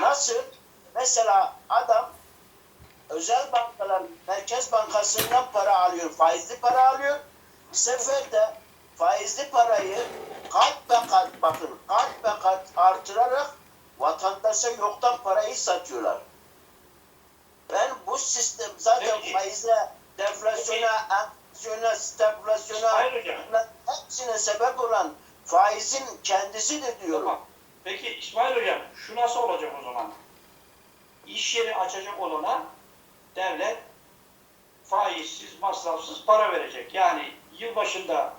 Nasıl? Mesela adam özel bankalar, Merkez Bankası'ndan para alıyor, faizli para alıyor. Bir sefer de faizli parayı kat be kat bakın kat be kat artırarak vatandaşa yoktan parayı satıyorlar. Ben bu sistem zaten Peki. faizle deflasyona, enflasyona, stagflasyona hepsine sebep olan faizin kendisidir diyorum. Tamam. Peki İsmail Hocam şu nasıl olacak o zaman? İş yeri açacak olana devlet faizsiz, masrafsız para verecek. Yani yıl başında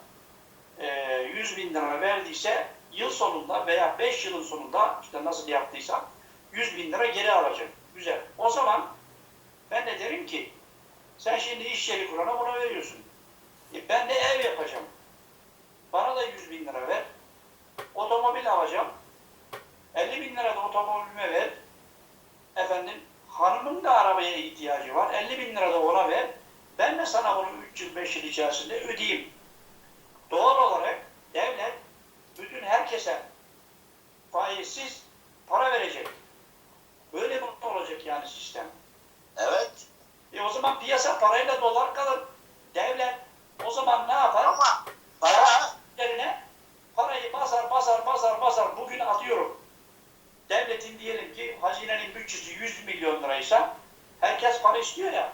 e, 100 bin lira verdiyse yıl sonunda veya 5 yılın sonunda işte nasıl yaptıysa 100 bin lira geri alacak. Güzel. O zaman ben de derim ki sen şimdi iş yeri kurana bunu veriyorsun. E, ben de ev yapacağım. Bana da 100 bin lira ver. Otomobil alacağım. 50 bin otomobilime ver. Efendim hanımın da arabaya ihtiyacı var. 50 bin lira da ona ver. Ben de sana bunu 3 yıl 5 yıl içerisinde ödeyeyim. Doğal olarak devlet bütün herkese faizsiz para verecek. Böyle mi olacak yani sistem? Evet. E o zaman piyasa parayla dolar kalır. Devlet o zaman ne yapar? Ama para yerine parayı basar basar basar basar bugün atıyorum. Devletin diyelim ki hazinenin bütçesi 100 milyon liraysa herkes para istiyor ya.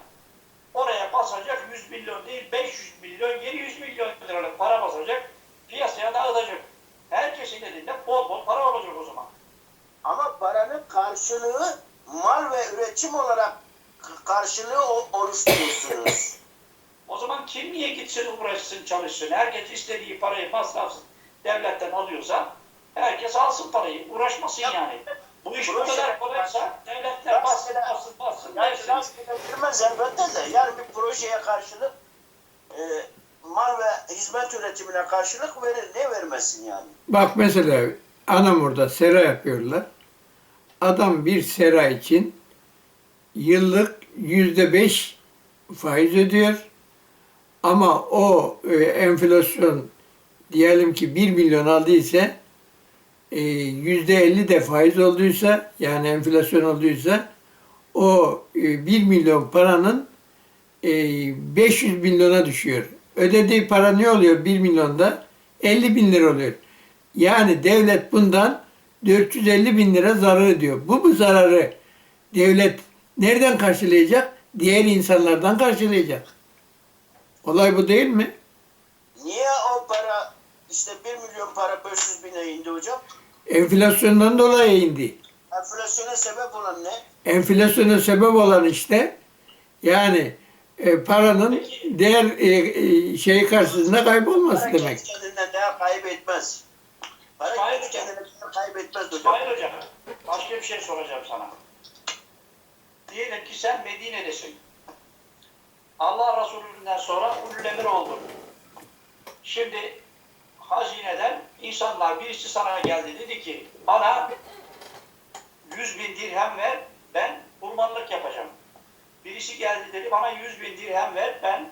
Oraya basacak 100 milyon değil 500 milyon 700 milyon liralık para basacak. Piyasaya dağıtacak. Herkesin elinde bol bol para olacak o zaman. ama paranın karşılığı mal ve üretim olarak karşılığı o- oluşturuyorsunuz. O zaman kim niye gitsin uğraşsın çalışsın? Herkes istediği parayı masrafsız devletten alıyorsa herkes alsın parayı. Uğraşmasın Ya, yani. Bu iş bu proje- kadar kolaysa devletler bassın Rastgele- bassın bassın. yani girmez elbette de yani bir projeye karşılık e, mal ve hizmet üretimine karşılık verir. Ne vermesin yani? Bak mesela Anamur'da sera yapıyorlar. Adam bir sera için yıllık yüzde beş faiz ödüyor. Ama o e, enflasyon diyelim ki 1 milyon aldıysa e, yüzde elli de faiz olduysa yani enflasyon olduysa o e, 1 milyon paranın e, 500 milyona düşüyor. Ödediği para ne oluyor 1 milyonda? 50 bin lira oluyor. Yani devlet bundan 450 bin lira zarar ediyor. Bu bu zararı devlet nereden karşılayacak? Diğer insanlardan karşılayacak. Olay bu değil mi? Niye o para işte 1 milyon para 500 bine indi hocam? Enflasyondan dolayı indi. Enflasyona sebep olan ne? Enflasyona sebep olan işte yani e, paranın Peki. değer e, e, şeyi karşısında kaybolması Para demek. kendi kendinden değer kaybetmez. Para Hayır kendi hocam. kendine değer kaybetmez hocam. İsmail Hocam, başka bir şey soracağım sana. Diyelim ki sen Medine'desin. Allah Resulü'nden sonra ulul emir oldun. Şimdi hazineden insanlar birisi sana geldi dedi ki bana 100 bin dirhem ver ben kurbanlık yapacağım. Birisi geldi dedi bana 100 bin dirhem ver ben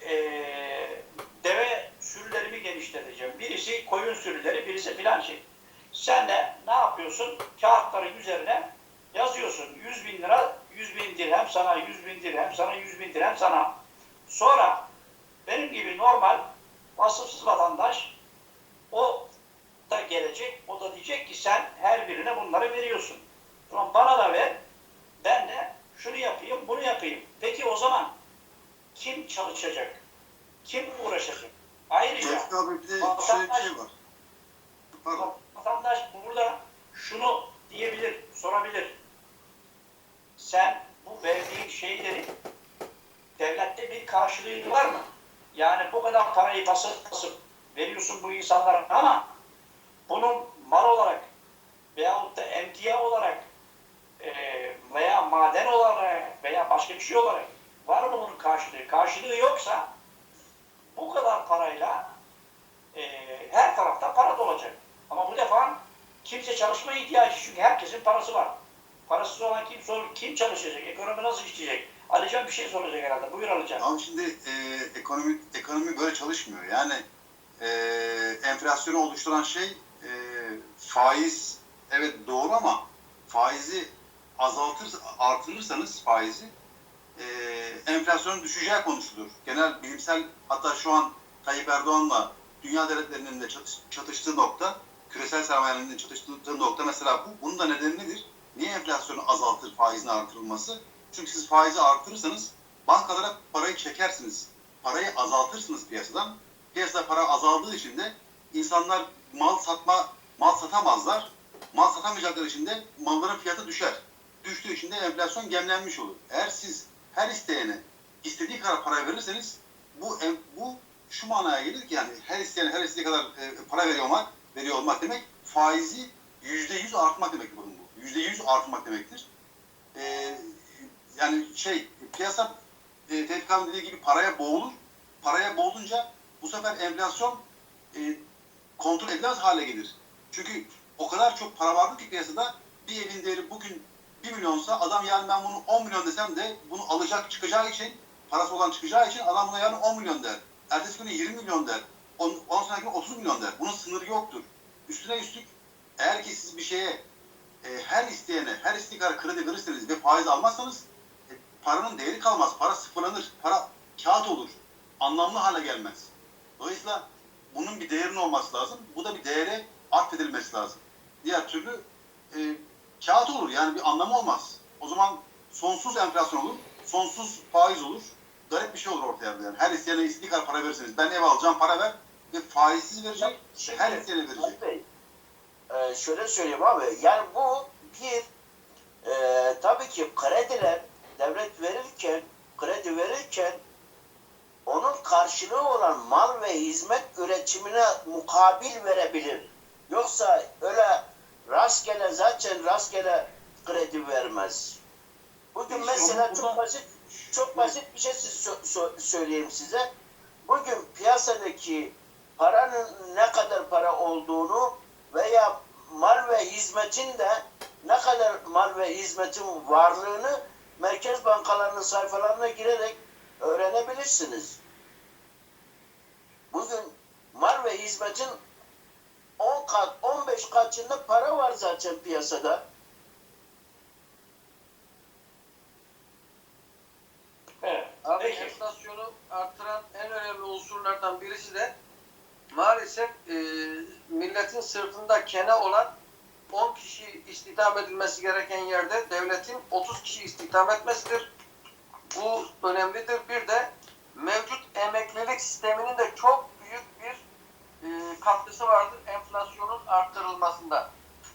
eee, deve sürülerimi genişleteceğim. Birisi koyun sürüleri birisi filan şey. Sen de ne yapıyorsun? Kağıtların üzerine yazıyorsun. 100 bin lira, 100 bin dirhem sana, 100 bin dirhem sana, 100 bin dirhem sana. Sonra benim gibi normal vasıfsız vatandaş o da gelecek, o da diyecek ki sen her birine bunları veriyorsun. Tamam bana da ver, ben de şunu yapayım, bunu yapayım. Peki o zaman kim çalışacak? Kim uğraşacak? Ayrıca de şöyle bir şey var. Pardon. Vatandaş burada şunu diyebilir, sorabilir. Sen bu verdiğin şeyleri devlette bir karşılığı var mı? Yani bu kadar parayı basıp basıp veriyorsun bu insanlara ama bunun mal olarak veyahut da emtia olarak e, veya maden olarak veya başka bir şey olarak var mı bunun karşılığı? Karşılığı yoksa bu kadar parayla e, her tarafta para dolacak. Ama bu defa kimse çalışmaya ihtiyacı çünkü herkesin parası var. Parasız olan kim sor, kim çalışacak? Ekonomi nasıl işleyecek? Alican bir şey soracak herhalde. Buyur Alican. Ama şimdi e, ekonomi ekonomi böyle çalışmıyor. Yani e, enflasyonu oluşturan şey e, faiz evet doğru ama faizi azaltır, artırırsanız faizi e, enflasyonun düşeceği konuşulur. Genel bilimsel hatta şu an Tayyip Erdoğan'la dünya devletlerinin de çatış- çatıştığı nokta, küresel sermayenin çatıştığı nokta mesela bu. Bunun da nedeni nedir? Niye enflasyonu azaltır faizin artırılması? Çünkü siz faizi artırırsanız bankalara parayı çekersiniz. Parayı azaltırsınız piyasadan. Piyasada para azaldığı için de insanlar mal satma mal satamazlar. Mal satamayacakları için de malların fiyatı düşer. Düştüğü için de enflasyon gemlenmiş olur. Eğer siz her isteyene istediği kadar para verirseniz bu bu şu manaya gelir ki yani her isteyene her istediği kadar e, para veriyor olmak, veriyor olmak demek faizi yüzde yüz artmak demektir bunun bu. Yüzde yüz artmak demektir. E, yani şey piyasa e, abi dediği gibi paraya boğulur. Paraya boğulunca bu sefer enflasyon e, kontrol edilemez hale gelir. Çünkü o kadar çok para vardı ki piyasada bir evin değeri bugün 1 milyonsa adam yani ben bunu 10 milyon desem de bunu alacak çıkacağı için parası olan çıkacağı için adam buna yarın 10 milyon der. Ertesi gün 20 milyon der. 10, 10 sonraki gün 30 milyon der. Bunun sınırı yoktur. Üstüne üstlük eğer ki siz bir şeye e, her isteyene, her istediği kadar kredi verirseniz ve faiz almazsanız e, paranın değeri kalmaz. Para sıfırlanır. Para kağıt olur. Anlamlı hale gelmez. Dolayısıyla bunun bir değerinin olması lazım. Bu da bir değere atfedilmesi lazım. Diğer türlü e, kağıt olur. Yani bir anlamı olmaz. O zaman sonsuz enflasyon olur. Sonsuz faiz olur. Garip bir şey olur ortaya. Yani her isteyene istediği kadar para verirseniz. Ben ev alacağım para ver ve faizsiz verecek. Şimdi, Her isteyene verecek. Bey, e, şöyle söyleyeyim abi. Yani bu bir e, tabii ki krediler devlet verirken kredi verirken onun karşılığı olan mal ve hizmet üretimine mukabil verebilir. Yoksa öyle rastgele zaten rastgele kredi vermez. Bugün mesela çok basit çok basit bir şey söyleyeyim size. Bugün piyasadaki paranın ne kadar para olduğunu veya mal ve hizmetin de ne kadar mal ve hizmetin varlığını merkez bankalarının sayfalarına girerek öğrenebilirsiniz. Bugün mal ve hizmetin 10 kat, 15 katında para var zaten piyasada. Evet. Abi Peki. enflasyonu artıran en önemli unsurlardan birisi de maalesef e, milletin sırtında kene olan 10 kişi istihdam edilmesi gereken yerde devletin 30 kişi istihdam etmesidir. Bu önemlidir. Bir de mevcut emeklilik sisteminin de çok büyük bir e, katkısı vardır enflasyonun arttırılmasında.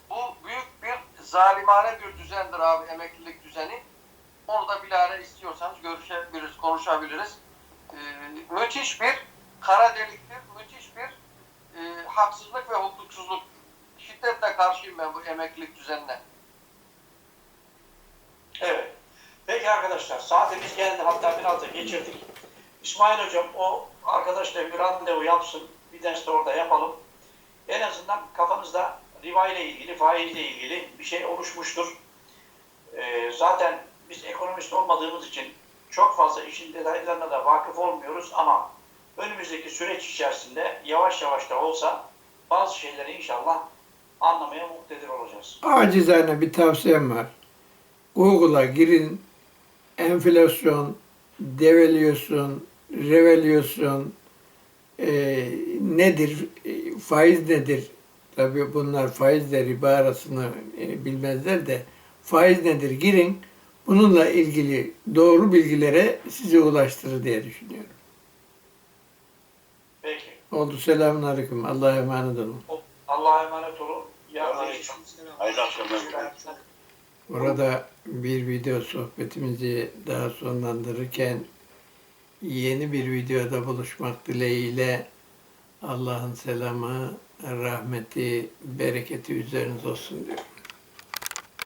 Bu büyük bir zalimane bir düzendir abi emeklilik düzeni. Onu da bilahare istiyorsanız görüşebiliriz, konuşabiliriz. Ee, müthiş bir kara deliktir, müthiş bir e, haksızlık ve hukuksuzluk. Şiddetle karşıyım ben bu emeklilik düzenine. Evet. Peki arkadaşlar saatimiz geldi hatta biraz da geçirdik. İsmail hocam o arkadaşla bir randevu yapsın. Bir ders de orada yapalım. En azından kafanızda riva ilgili, faiz ile ilgili bir şey oluşmuştur. Ee, zaten biz ekonomist olmadığımız için çok fazla işin detaylarına da vakıf olmuyoruz ama önümüzdeki süreç içerisinde yavaş yavaş da olsa bazı şeyleri inşallah anlamaya muktedir olacağız. Acizane bir tavsiyem var. Google'a girin, enflasyon, devalüasyon, revalüasyon e, nedir, e, faiz nedir? Tabii bunlar faizle riba arasını e, bilmezler de faiz nedir girin. Bununla ilgili doğru bilgilere sizi ulaştırır diye düşünüyorum. Peki. Oldu selamun aleyküm. Allah'a emanet olun. Allah'a emanet olun. Yarın Hayırlı akşamlar. Burada bir video sohbetimizi daha sonlandırırken yeni bir videoda buluşmak dileğiyle Allah'ın selamı, rahmeti, bereketi üzerinize olsun diyorum.